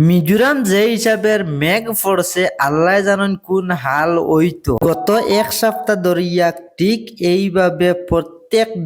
মিজোরাম যে হিসাবের মেঘ পড়ছে আল্লাহ জানেন কোন হাল ওইতো গত এক সপ্তাহ ধরিয়া ঠিক এইভাবে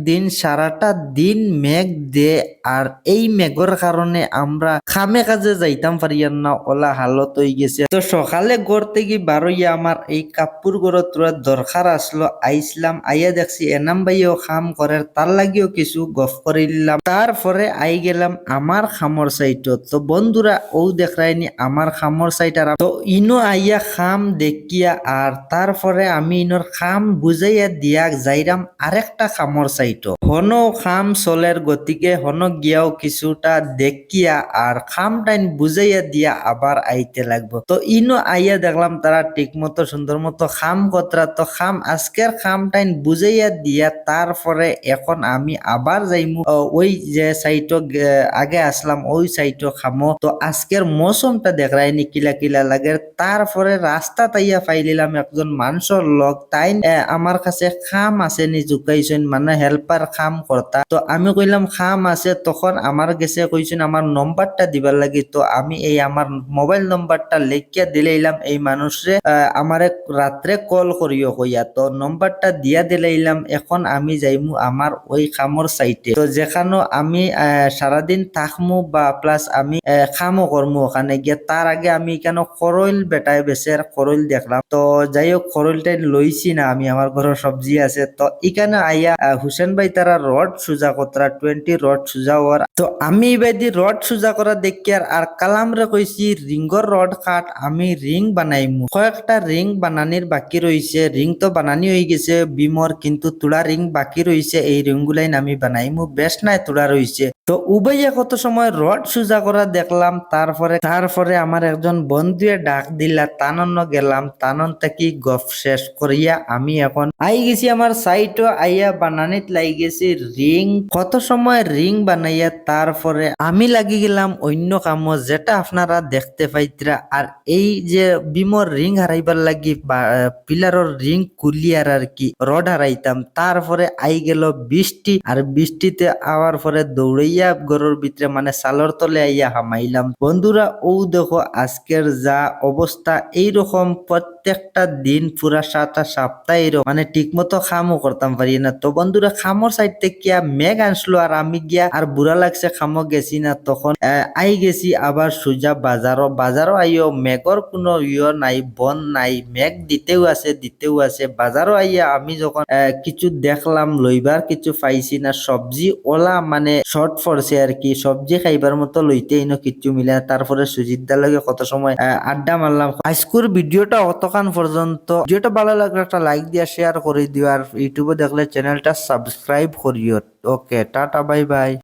দিন সারাটা দিন মেঘ দে, আর এই মেঘর কারণে আমরা খামে কাজে যাইতাম পারিয়ার না, ওলা হালত হয়ে গেছে। তো সকালে ঘর থেকে বারোইয়া আমার এই কাপড় গড় তোরা দরকার আসলো আইসলাম আইয়া দেখছি এনাম ভাইও খাম করে তার লাগিও কিছু গফ করিলাম তারপরে আই গেলাম আমার খামর সাইট তো বন্ধুরা ও দেখায়নি আমার খামর সাইট আর তো ইনো আইয়া খাম দেখিয়া, আর তারপরে আমি ইনোর খাম বুঝাইয়া দিয়া যাইরাম আরেকটা খামর সাইট হন খাম চলের গতিকে হন গিয়াও কিছুটা দেখিয়া আর খাম টাইম বুঝাইয়া দিয়া আবার আইতে লাগবো। তো ইনো আইয়া দেখলাম তারা ঠিক মতো সুন্দর মতো খাম কতরা তো খাম আজকের খাম টাইম বুঝাইয়া দিয়া তারপরে এখন আমি আবার যাইমু। ওই যে সাইটো আগে আসলাম ওই সাইটো খামো। তো আজকের মৌসুমটা দেখায়নি কিলা কিলা লাগে। তারপরে রাস্তা তাইয়া পাইলিলাম একজন মানুষের লগ। তাই আমার কাছে খাম আছে নি জুকাইছেন মানে হেল্পার খাম কর্তা তো আমি কইলাম, খাম আছে। তখন আমার গেছে কইছেন আমার নম্বরটা দিবার লাগি। তো আমি এই আমার মোবাইল নম্বরটা লেখিয়া দিলাইলাম এই মানুষরে আমারে রাত্রে কল করিও কইয়া। তো নম্বরটা দিয়া দিলাইলাম এখন আমি যাইমু আমার ওই খামর সাইটে তো যেখানে আমি সারাদিন থাকমু বা প্লাস আমি খামও করমু ওখানে গিয়ে তার আগে আমি কেন খরইল বেটায় বেচের খরইল দেখলাম। তো যাই হোক খরইলটাই লইছি না আমি আমার ঘরে সবজি আছে। তো এখানে আইয়া হুসেন ভাই তারা রড সোজা কতরা টোয়েন্টি রড সুজা হওয়ার তো আমি এবাদি রড সুজা করা দেখি আর আর কালাম রে কইছি রিঙ্গর রড কাট, আমি রিং বানাইমু। কয়েকটা রিং বানানির বাকি রইছে রিং তো বানানি হয়ে গেছে বিমর কিন্তু তুলা রিং বাকি রইছে এই রিং গুলাইন আমি বানাইমু। বেশ নাই, তুলা রইছে তো উবাইয়া কত সময় রড সুজা করা দেখলাম। তারপরে তারপরে আমার একজন বন্ধুয়ে ডাক দিলা তানন্ন গেলাম। তানন থেকে গফ শেষ করিয়া আমি এখন আই গেছি আমার সাইটও আইয়া বানানিত লাই গেছি। রিং কত সময় রিং বানাইয়া তারপরে আমি লাগি গেলাম অন্য কামো যেটা আপনারা দেখতে পাইতরা। আর এই যে বিমর রিং হারাইবার লাগি পিলারর রিং কুলিয়ার আর কি রড হারাইতাম তারপরে আই গেল বৃষ্টি আর বৃষ্টিতে আওয়ার পরে দৌড়াইয়া ঘরের ভিতরে মানে সালর তলে আইয়া হামাইলাম। বন্ধুরা ও দেখো আজকের যা অবস্থা এইরকম প্রত্যেকটা দিন পুরা সাতটা সপ্তাহ মানে ঠিক মতো খামও করতাম পারি না। তো বন্ধুরা খামর সাইড থেকে মেঘ আনসলো আর আমি গিয়া আর বুড়া লাগছে খামো গেছি না, তখন আই গেছি আবার সোজা বাজারও বাজারও আইও মেঘর কোনো ইয় নাই, বন নাই মেঘ দিতেও আছে দিতেও আছে। বাজারও আইয়া আমি যখন কিছু দেখলাম লইবার কিছু পাইছি না সবজি ওলা মানে শর্ট পড়ছে আর কি সবজি খাইবার মতো লইতেই না কিছু মিলে তারপরে সুজিতদার লগে কত সময় আড্ডা মারলাম আজকের ভিডিওটা অতখান পর্যন্ত ভিডিওটা ভালো লাগলে একটা লাইক দিয়া শেয়ার করে দিও আর ইউটিউবে দেখলে চ্যানেলটা সাবস্ক্রাইব করিও ওকে টাটা বাই বাই